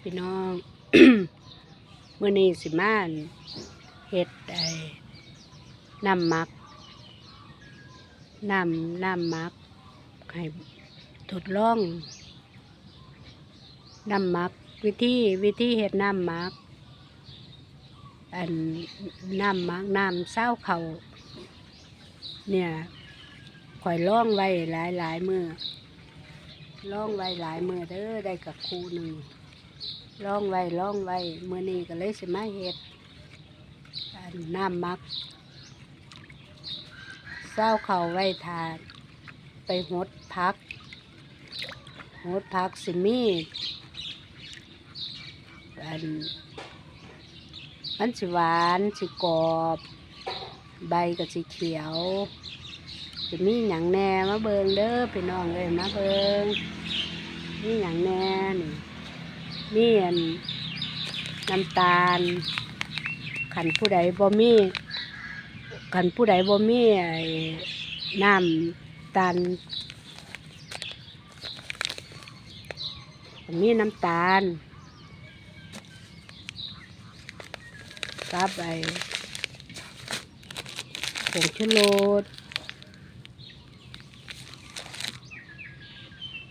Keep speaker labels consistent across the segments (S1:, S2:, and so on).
S1: พี่น้องเมื้อนี้สิมานเฮ็ดไอ้น้ำมักน้ำน้ำมักให้ทดลองน้ำมัก วิธีวิธีเฮ็ดน้ำมัก อันน้ำมักน้ำเศร้าเขาเนี่ยข่อยล่องไว้หลายหลายมือ ล่องไว้หลายมือเด้อได้กับครูหนึ่งล่องไว้ล่องไว้มือนี้ก็เลยสิมาเฮ็ดน้ำมักเศร้าเขาไว้ทาน ไปหดพักหดพักสิมีอันมันสิหวานสิกรอบ ใบก็สิเขียว จะมีหยังแน่มาเบิงเด้อพี่น้องเลยมาเบิง มีหยังแน่นี่มีอันน้ำตาล ขันผู้ใดบ่มีขันผู้ใดบ่มีไอ้น้ำตาล มีน้ำตาลกับไอ้ผงชูรส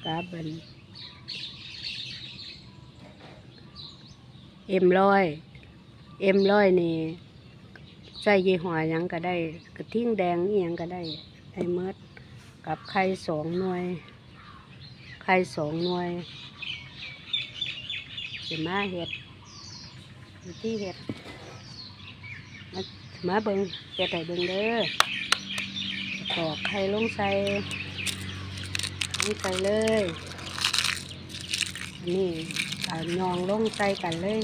S1: กับอัน เอ็มร้อย เอ็มร้อยนี่ใส่ยี่ห้อยังก็ได้ กระทิ่งแดงอีหยังก็ได้ไอ้เมดกับไข่สองหน่วย ไข่สองหน่วยสิมาเห็ดวิธีเห็ดมามาเบิงแกะไก่เบิงเด้อตอกไข่ลงใส่ลงใส่เลย นี่ยองลงใส่กันเลย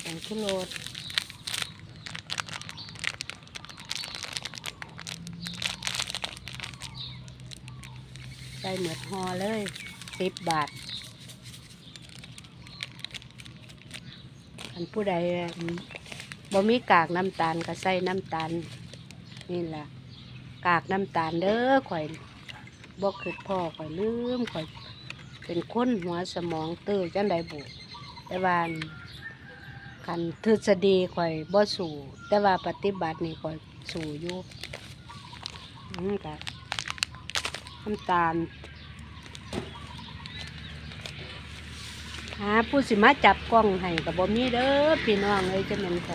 S1: แกงขึ้นโรดใส่เหมือดหอเลยสิบบาท อันผู้ใดบ่มีกากน้ำตาลก็ใส่น้ำตาล นี่แหละกากน้ำตาลเด้อข่อยบ่คิดพ่อข่อยลืมข่อยเป็นคนหัวสมองตื้อจังใดบุแต่ว่าอันคันทฤษฎีข่อยบ่สู่แต่ว่าปฏิบัตินี่ข่อยสู่อยู่อืมกะน้ำตาล หาผู้สิมาจับกล้องให้กับบ่มีเด้อพี่น้องเอ้ยจะเป็นใคร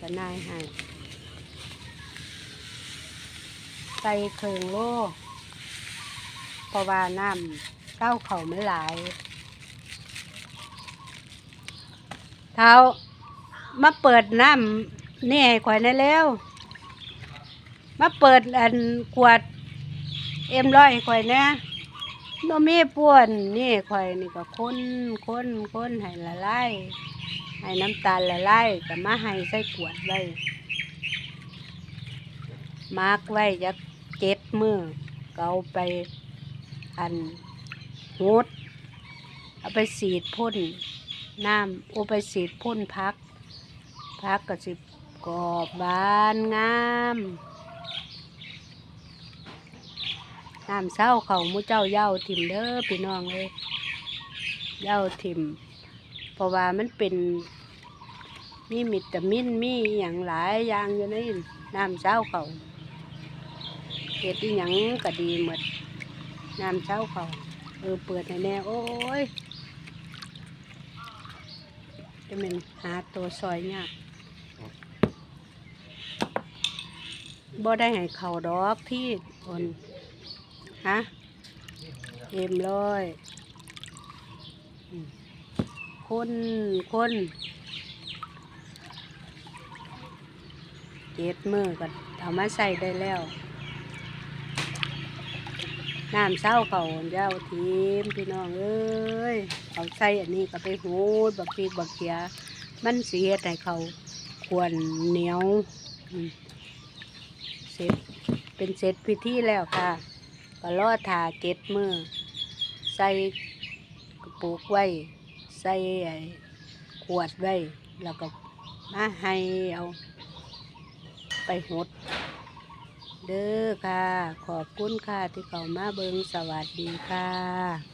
S1: ก็นายให้ใส่เครื่องโลเพราะว่าน้ำเก้าเข่าไมันหลาย เท้ามาเปิดน้ำนี่ให้ข่อยได้แล้ว มาเปิดอันขวดเอ็มร้อยข่อยนะโนมีป่วนนี่ข่อยนี่ก็ค้นค้นค้นให้ละลายให้น้ำตาลละลายก็มาให้ใส่ขวดไว้มาร์กไว้จะเจ็ดมือเอาไปอันหดเอาไปสีดพ่นน้ำโอาไปสีดพ่นพัก พักก็สิกรอบ บานงาม น้ำเศร้าเขาหมูเจ้าเย้าถิ่มเด้อพี่น้องเลยเย้าถิ่มเพราะว่ามันเป็นมีวิตามินมีอย่างหลายอย่างอยู่ในน้ำเศร้าเขาเห็ดอหย่างก็ดีหมดน้ำเศร้าเขาเออเปิดให้แน่โอ้ยจะเป็นหาตัวซอยยากบ่ได้ให้เขาดอกที่คน ฮะเอ็มร้อยคนคนเจ็ดมือก็เอามาใส่ได้แล้ว น้ำเศร้าเขาเจ้าทีมพี่น้องเอ้ยเอาใส่อันนี้ก็ไปหูดบักพีบักเขีย มันเสีเฮ็ดให้เขาควรเหนียวอืมสิร็จเป็นเสร็จพิธีแล้วค่ะ ก็รอทาเก็บมือ ใส่กระปุกไว้ ใส่ขวดไว้ แล้วก็มาให้เอาไปหด เด้อค่ะ ขอบคุณค่ะที่เขามาเบิงสวัสดีค่ะ